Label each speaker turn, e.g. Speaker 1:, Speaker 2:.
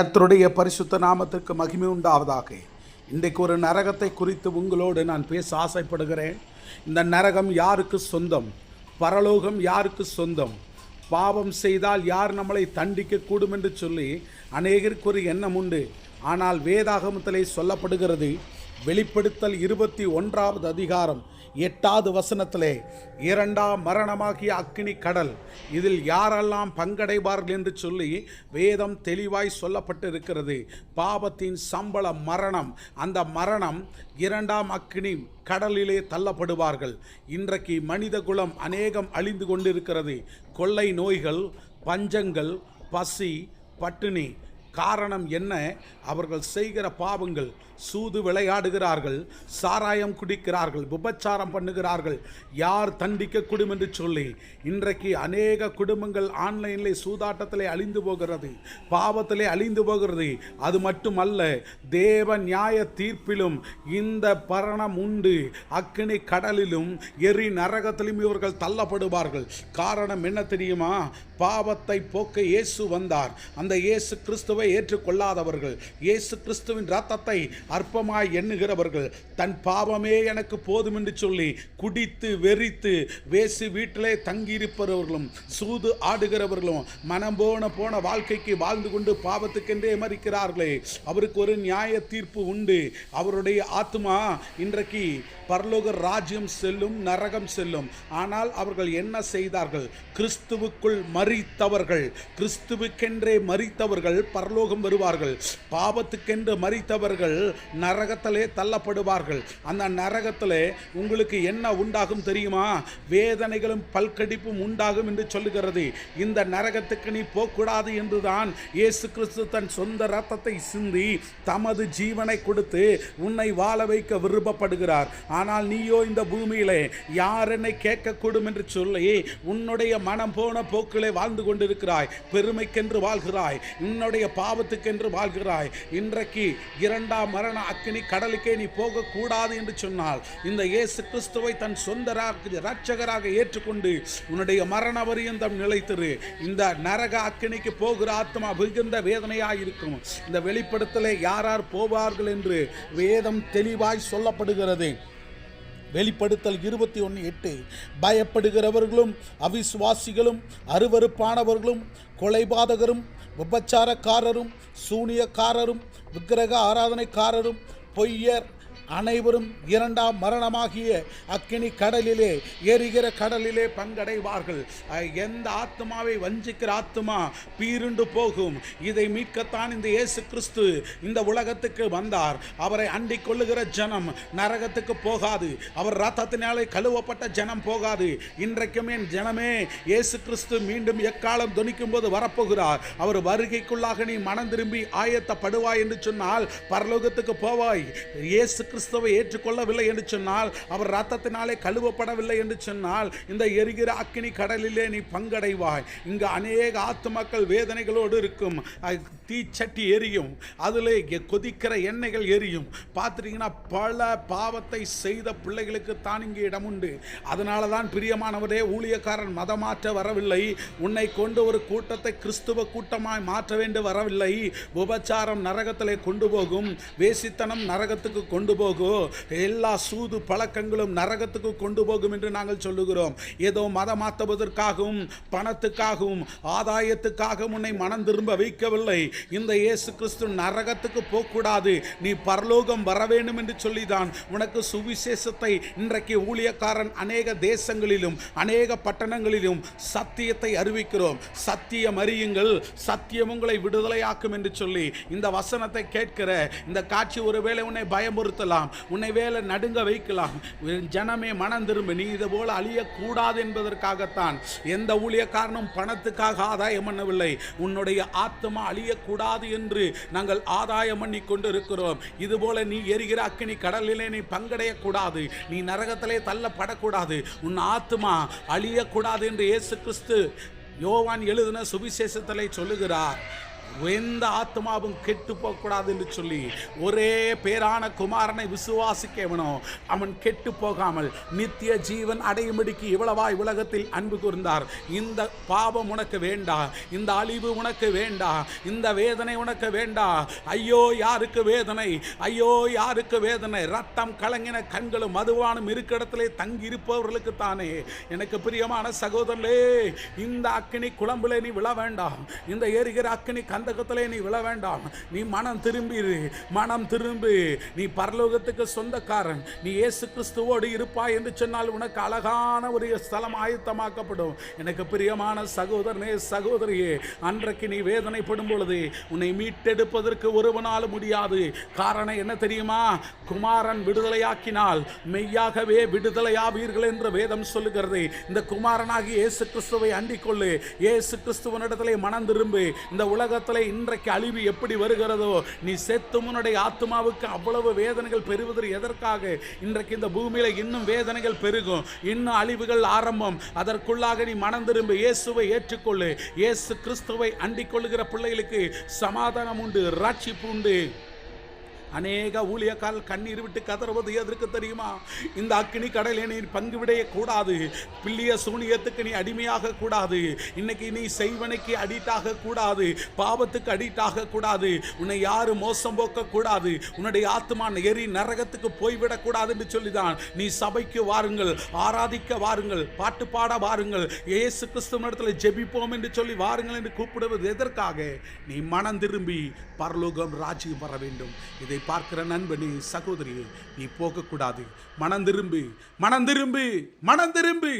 Speaker 1: கத்தருடைய பரிசுத்த நாமத்திற்கு மகிமை உண்டாவதாக. இன்றைக்கு ஒரு நரகத்தை குறித்து உங்களோடு நான் பேச ஆசைப்படுகிறேன். இந்த நரகம் யாருக்கு சொந்தம்? பரலோகம் யாருக்கு சொந்தம்? பாவம் செய்தால் யார் நம்மளை தண்டிக்க கூடும் என்று சொல்லி அநேகருக்கு ஒரு எண்ணம் உண்டு. ஆனால் வேதாகமத்திலே சொல்லப்படுகிறது வெளிப்படுத்தல் இருபத்தி ஒன்றாவது அதிகாரம். எட்டாவது வசனத்திலே இரண்டாம் மரணமாகிய அக்னி கடல் இதில் யாரெல்லாம் பங்கடைவார்கள் என்று சொல்லி வேதம் தெளிவாய் சொல்லப்பட்டு இருக்கிறது பாவத்தின் சம்பள மரணம் அந்த மரணம் இரண்டாம் அக்னி கடலிலே தள்ளப்படுவார்கள். இன்றைக்கு மனித குலம் அநேகம் அழிந்து கொண்டிருக்கிறது. கொள்ளை நோய்கள் பஞ்சங்கள் பசி பட்டினி காரணம் என்ன? அவர்கள் செய்கிற பாவங்கள் சூது விளையாடுகிறார்கள் சாராயம் குடிக்கிறார்கள் விபச்சாரம் பண்ணுகிறார்கள். யார் தண்டிக்கக்கூடும் என்று சொல்லி இன்றைக்கு அநேக குடும்பங்கள் ஆன்லைனில் சூதாட்டத்திலே அழிந்து போகிறது பாவத்திலே அழிந்து போகிறது. அது மட்டுமல்ல தேவ நியாய தீர்ப்பிலும் இந்த பரணம் உண்டு. அக்கினி கடலிலும் எரி நரகத்திலும் இவர்கள் தள்ளப்படுவார்கள். காரணம் என்ன தெரியுமா? பாவத்தை போக்க இயேசு வந்தார். அந்த இயேசு கிறிஸ்துவை ஏற்றுக்கொள்ளாதவர்கள் இயேசு கிறிஸ்துவின் ரத்தத்தை அற்பமாய் எண்ணுகிறவர்கள் தன் பாவமே எனக்கு போதும் என்று சொல்லி குடித்து வெறித்து வேசி வீட்டிலே தங்கியிருப்பவர்களும் சூது ஆடுகிறவர்களும் மனம் போன போன வாழ்க்கைக்கு வாழ்ந்து கொண்டு பாவத்துக்கென்றே மறிக்கிறார்களே அவருக்கு ஒரு நியாய தீர்ப்பு உண்டு. அவருடைய ஆத்மா இன்றைக்கு பரலோக ராஜ்யம் செல்லும் நரகம் செல்லும். ஆனால் அவர்கள் என்ன செய்தார்கள்? கிறிஸ்துவுக்குள் மறித்தவர்கள். கிறிஸ்துவுக்கென்றே மறித்தவர்கள் பரலோகம் வருவார்கள். பாவத்துக்கென்று மறித்தவர்கள் நரகத்திலே தள்ளப்படுவார்கள். அந்த நரகத்திலே உங்களுக்கு என்ன உண்டாகும் தெரியுமா? வேதனைகளும் பல்கடிப்பும் உண்டாகும் என்று சொல்லுகிறது. இந்த நரகத்துக்கு நீ போகக்கூடாது என்றுதான் இயேசு கிறிஸ்து தன் சொந்த ரத்தத்தை சிந்தி தமது ஜீவனை கொடுத்து உன்னை வாழ வைக்க விருப்பப்படுகிறார். ஆனால் நீயோ இந்த பூமியிலே யார் என்னை கேட்கக்கூடும் என்று சொல்லி உன்னுடைய மனம் போன போக்கிலே வாழ்ந்து கொண்டிருக்கிறாய். பெருமைக்கென்று வாழ்கிறாய். உன்னுடைய பாவத்துக்கென்று வாழ்கிறாய். இன்றைக்கு இரண்டாம் மரண அக்கினி கடலுக்கே நீ போகக்கூடாது என்று சொன்னால் இந்த இயேசு கிறிஸ்துவை தன் சொந்த ரட்சகராக ஏற்றுக்கொண்டு உன்னுடைய மரண பரியந்தம் நிலைத்திரு. இந்த நரக அக்கினிக்கு போகிற ஆத்மா மிகுந்த வேதனையாக இருக்கும் இந்த வெளிப்படுத்தலை யார் யார் போவார்கள் என்று வேதம் தெளிவாய் சொல்லப்படுகிறது. வெளிப்படுத்தல் இருபத்தி ஒன்று எட்டு. பயப்படுகிறவர்களும் அவிசுவாசிகளும் அருவருப்பானவர்களும் கொலைபாதகரும் விபச்சாரக்காரரும் சூனியக்காரரும் விக்கிரக ஆராதனைக்காரரும் பொய்யர் அனைவரும் இரண்டாம் மரணமாகிய அக்கினி கடலிலே எரிகிற கடலிலே பங்கடைவார்கள். எந்த ஆத்மாவை வஞ்சிக்கிற ஆத்மா பீருண்டு போகும். இதை மீட்கத்தான் இந்த இயேசு கிறிஸ்து இந்த உலகத்துக்கு வந்தார். அவரை அண்டிக் கொள்ளுகிற ஜனம் நரகத்துக்கு போகாது. அவர் ரத்தத்தினாலே கழுவப்பட்ட ஜனம் போகாது. இன்றைக்கும் என் ஜனமே இயேசு கிறிஸ்து மீண்டும் எக்காலம் துணிக்கும் போது வரப்போகிறார். அவர் வருகைக்குள்ளாக நீ மனம் திரும்பி ஆயத்தப்படுவாய் என்று சொன்னால் பரலோகத்துக்கு போவாய். இயேசு கிறிஸ்து கிறிஸ்துவை ஏற்றுக்கொள்ளவில்லை என்று சொன்னால் அவர் ரத்தத்தினாலே கழுவப்படவில்லை என்று சொன்னால் இந்த எரிகிற அக்கினி கடலிலே நீ பங்கடைவாய். இங்கு அநேக ஆத்துமக்கள் வேதனைகளோடு இருக்கும். தீச்சட்டி எரியும். அதில் கொதிக்கிற எண்ணெய்கள் எரியும். பார்த்துட்டீங்கன்னா பல பாவத்தை செய்த பிள்ளைகளுக்கு தான் இங்கே இடம் உண்டு. அதனால தான் பிரியமானவரே ஊழியக்காரன் மதமாற்ற வரவில்லை. உன்னை கொண்டு ஒரு கூட்டத்தை கிறிஸ்துவ கூட்டமாய் மாற்ற வேண்டு வரவில்லை. உபச்சாரம் நரகத்திலே கொண்டு போகும். வேசித்தனம் நரகத்துக்கு கொண்டு போகும் எல்லா சூது பழக்கங்களும் நரகத்துக்கு கொண்டு போகும் என்று நாங்கள் சொல்லுகிறோம். ஏதோ மதம் மாற்றுவதற்காகவும் பணத்துக்காகவும் ஆதாயத்துக்காகவும் உன்னை மனம் திரும்ப வைக்கவில்லை. இந்த இயேசு கிறிஸ்து நரகத்துக்கு போகக்கூடாது. நீ பரலோகம் வர வேண்டும் என்று சொல்லிதான். உனக்கு சுவிசேஷத்தை இன்றைக்கு ஊழியக்காரன் அநேக தேசங்களிலும் அநேக பட்டணங்களிலும் சத்தியத்தை அறிவிக்கிறோம். சத்தியம் அறியுங்கள். சத்தியம் உங்களை விடுதலையாக்கும் என்று சொல்லி இந்த வசனத்தை கேட்கிற இந்த காட்சி ஒருவேளை உன்னை பயமுறுத்தலாம். உன்னை வேலை நடுங்க வைக்கலாம். ஜனமே மனம் திரும்ப. நீ இது போல அழியக்கூடாது என்பதற்காகத்தான் எந்த ஊழியக்காரனும் பணத்துக்காக ஆதாயம் பண்ணவில்லை. உன்னுடைய ஆத்மா அழியக்கூடாது கூடாது என்று நாங்கள் ஆதாயம் பண்ணி கொண்டு இருக்கிறோம் இதுபோல நீ எரிகிற அக்கினி கடலிலே நீ பங்கடையக்கூடாது. நீ நரகத்திலே தள்ளப்படக்கூடாது. உன் ஆத்மா அழியக்கூடாது என்று இயேசு கிறிஸ்து யோவான் எழுதின சுவிசேஷத்திலே சொல்லுகிறார். எந்த ஆத்மாவும் கெட்டு போகக்கூடாது என்று சொல்லி ஒரே பேரான குமாரனை விசுவாசிக்கவனோ அவன் கெட்டு போகாமல் நித்திய ஜீவன் அடையும்படிக்கு இவ்வளவாய் உலகத்தில் அன்பு கூர்ந்தார். இந்த பாவம் உனக்கு வேண்டா இந்த அழிவு உனக்கு வேண்டா இந்த வேதனை உனக்கு வேண்டா. ஐயோ யாருக்கு வேதனை? ஐயோ யாருக்கு வேதனை? ரத்தம் கலங்கின கண்களும் மதுவானும் இருக்கிடத்திலே தங்கி இருப்பவர்களுக்கு தானே. எனக்கு பிரியமான சகோதரே இந்த அக்கினி குழம்புல நீ விழ வேண்டாம். இந்த எரிகிற அக்கினி கந்தகத்திலே நீ விழ வேண்டாம். நீ மனம் திரும்பிடு மனம் திரும்பு. நீ பரலோகத்துக்கு சொந்தக்காரன். நீ இயேசு கிறிஸ்துவோடு இருப்பாய் என்று சொன்னால் உனக்கு அழகான ஒரு ஸ்தலம் ஆயத்தமாக்கப்படும். எனக்கு பிரியமான சகோதரனே சகோதரியே அன்றைக்கு நீ வேதனைப்படும் பொழுது உன்னை மீட்டெடுப்பதற்கு ஒருவனால் முடியாது. காரணம் என்ன தெரியுமா? குமாரன் விடுதலையாக்கினால் மெய்யாகவே விடுதலையாவீர்கள் என்று வேதம் சொல்லுகிறது. இந்த குமாரனாகி இயேசு கிறிஸ்துவை அண்டிக்கொள்ளு இயேசு கிறிஸ்துவனிடத்திலே மனம் திரும்பு. இந்த உலகத்திலே இன்றைக்கு அழிவு எப்படி வருகிறதோ நீ செத்து உன்னுடைய ஆத்மாவுக்கு அவ்வளவு வேதனைகள் பெறுவது எதற்காக? இன்றைக்கு இந்த பூமியில இன்னும் வேதனைகள் பெருகும். இன்னும் அழிவுகள் ஆரம்பம். அதற்குள்ளாக நீ மனம் திரும்ப இயேசுவை ஏற்றுக்கொள்ளு. இயேசு கிறிஸ்துவை அண்டிக் கொள்ளுகிற பிள்ளைகளுக்கு சமாதானம் உண்டு ரட்சிப்பு உண்டு. அநேக ஊழியக்கால் கண்ணீர் விட்டு கதறுவது எதற்கு தெரியுமா? இந்த அக்கினி கடலை நீ பங்கு விடைய கூடாது. பிள்ளிய சூனியத்துக்கு நீ அடிமையாக கூடாது. இன்னைக்கு நீ செய்வனைக்கு அடிக்டாக கூடாது. பாவத்துக்கு அடிக்டாக கூடாது. உன்னை யாரும் மோசம் போக்க கூடாது. உன்னுடைய ஆத்மா எரி நரகத்துக்கு போய்விடக் என்று சொல்லிதான். நீ சபைக்கு வாருங்கள் ஆராதிக்க வாருங்கள் பாட்டு பாட வாருங்கள். ஏசு கிறிஸ்துவ இடத்துல ஜெபிப்போம் என்று சொல்லி வாருங்கள் என்று கூப்பிடுவது எதற்காக? நீ மனம் திரும்பி பரலோகம் ராஜ்யம் வர வேண்டும். இதை பார்க்கிற நண்பனே சகோதரி நீ போகக்கூடாது. மனம் திரும்பு மனம் திரும்பு மனம் திரும்பு.